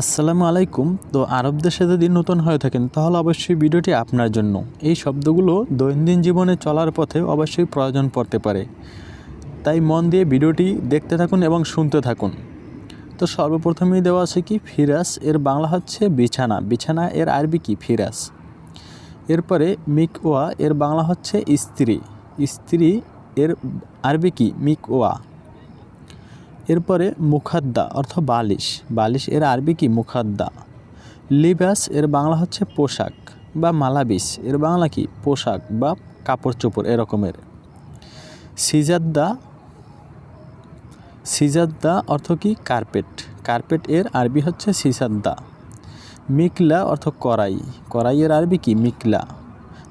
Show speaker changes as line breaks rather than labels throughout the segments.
আসসালামু আলাইকুম। তো আরব দেশে যদি নতুন হয়ে থাকেন, তাহলে অবশ্যই ভিডিওটি আপনার জন্য। এই শব্দগুলো দৈনন্দিন জীবনে চলার পথে অবশ্যই প্রয়োজন পড়তে পারে। তাই মন দিয়ে ভিডিওটি দেখতে থাকুন এবং শুনতে থাকুন। তো সর্বপ্রথমেই দেওয়া আছে কি? ফিরাস, এর বাংলা হচ্ছে বিছানা। বিছানা, এর আরবি কি? ফিরাস। এরপরে মিকওয়া, এর বাংলা হচ্ছে স্ত্রী। স্ত্রী, এর আরবি কি? মিকওয়া। এরপরে মুখাদ্দা, অর্থ বালিশ। বালিশ এর আরবি কি? মুখাদ্দা। লিবাস এর বাংলা হচ্ছে পোশাক বা মালাবিস। এর বাংলা কি? পোশাক বা কাপড় চোপড় এরকমের। সিজাদ্দা সিজাদ্দা অর্থ কি? কার্পেট। কার্পেট এর আরবি হচ্ছে সিসাদ্দা মিকলা অর্থ কড়াই। কড়াই এর আরবি কি? মিকলা।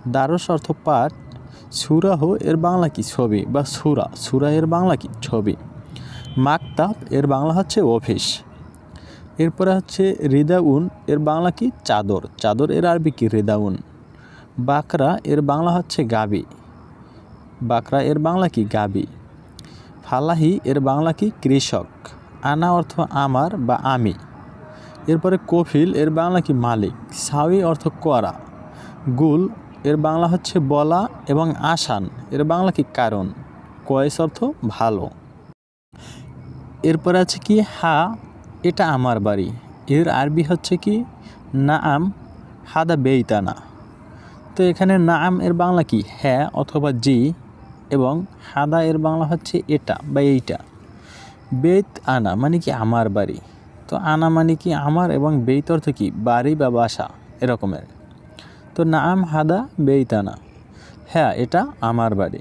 দারস অর্থ পাট। সুরাহ এর বাংলা কি? ছবি বা সুরা। সুরা এর বাংলা কি? ছবি। মাকতাব, এর বাংলা হচ্ছে অফিস এরপরে হচ্ছে রিদাউন, এর বাংলা কি? চাদর। চাদর এর আরবি কি? রিদাউন। বাকরা, এর বাংলা হচ্ছে গাবি। বাকরা, এর বাংলা কি? গাবি। ফালাহি, এর বাংলা কি? কৃষক। আনা অর্থ আমার বা আমি। এরপরে কফিল, এর বাংলা কি? মালিক। সাউই অর্থ করা। গুল, এর বাংলা হচ্ছে বলা এবং আসান। এর বাংলা কি? কারণ। কয়েস অর্থ ভালো। এরপর আছে কি, হা, এটা আমার বাড়ি। এর আরবি হচ্ছে কি নাম হাদা বেইতানা। তো এখানে নাম এর বাংলা কি হ্যাঁ অথবা জি, এবং হাদা এর বাংলা হচ্ছে এটা বা এইটা। বেত আনা মানে কি আমার বাড়ি। তো আনা মানে কি আমার এবং বেইত অর্থ কি, বাড়ি বা বাসা, এরকমের। তো নাম হাদা, বেইতানা। হ্যাঁ এটা আমার বাড়ি।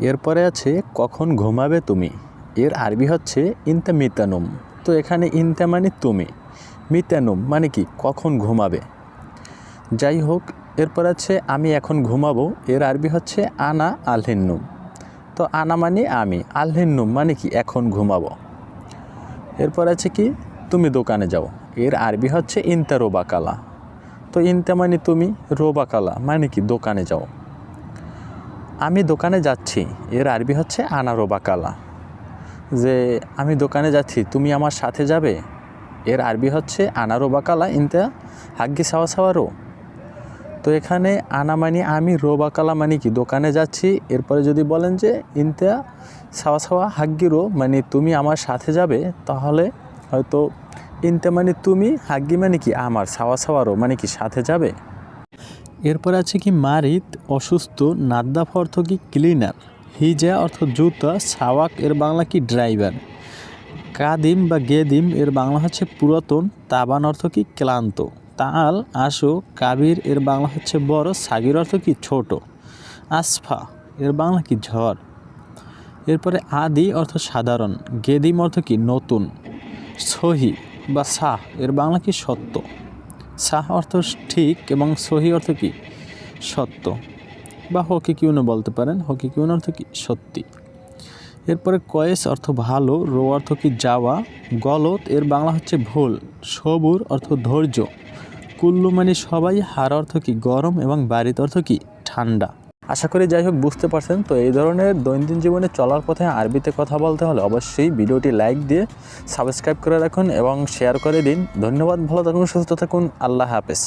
এরপরে আছে, কখন ঘুমাবে তুমি? এর আরবি হচ্ছে ইনতা মিতানুম তো এখানে ইনতা মানে তুমি, মিতানুম মানে কি, কখন ঘুমাবে। যাই হোক, এরপর আছে আমি এখন ঘুমাবো, এর আরবি হচ্ছে আনা আলহিন্নুম। তো আনা মানে আমি, আলহিন্নুম মানে কি, এখন ঘুমাবো। এরপর আছে কি, তুমি দোকানে যাও, এর আরবি হচ্ছে ইনতা রোবাকালা। তো ইনতা মানে তুমি, রোবাকালা মানে কি, দোকানে যাও। আমি দোকানে যাচ্ছি, এর আরবি হচ্ছে আনা রোবাকালা। যে আমি দোকানে যাচ্ছি, তুমি আমার সাথে যাবে? এর আরবি হচ্ছে, আনারো বাকালা ইনতা হাগ্গি সাওয়া সাওয়ারো। তো এখানে, আনা মানে আমি রোবাকালা মানে কি? দোকানে যাচ্ছি, এরপরে যদি বলেন যে, ইনতা সাওয়া সাওয়া হাগ্গিরো মানে তুমি আমার সাথে যাবে, তাহলে হয়তো, ইনতে মানে তুমি হাগ্গি মানে কি? আমার সাওয়া সাওয়ারও মানে কি সাথে যাবে? এরপর আছে কি, মারিত অসুস্থ, নাদ্দাফ অর্থ কি, ক্লিনার। হিজা অর্থ জুতা, সাওয়াক এর বাংলা কি ড্রাইভার? কাদিম বা গেদিম এর বাংলা হচ্ছে পুরাতন, তাবান অর্থ কি ক্লান্ত। তাল আসো কাবির এর বাংলা হচ্ছে বড়, সাগির অর্থ কি ছোট। আসফা এর বাংলা কি ঝড়। এরপরে আদি অর্থ সাধারণ, গেদিম অর্থ কি নতুন। সহি বা সাহ এর বাংলা কি সত্য। সাহ অর্থ ঠিক এবং সহি অর্থ কি সত্য। বা হকিকিউনও বলতে পারেন? হকি কিউন অর্থ কি? সত্যি। এরপরে কয়েস অর্থ ভালো, রো অর্থ কি যাওয়া গলত এর বাংলা হচ্ছে ভুল, সবুর অর্থ ধৈর্য, কুল্লু মানে সবাই, হার অর্থ কি গরম এবং বাড়িতে অর্থ কি ঠান্ডা। আশা করি যাই হোক বুঝতে পারছেন, তো এই ধরনের দৈনন্দিন জীবনে চলার পথে আরবিতে কথা বলতে হলে অবশ্যই ভিডিওটি লাইক দিয়ে সাবস্ক্রাইব করে রাখুন এবং শেয়ার করে দিন। ধন্যবাদ, ভালো থাকুন, সুস্থ থাকুন, আল্লাহ হাফেজ।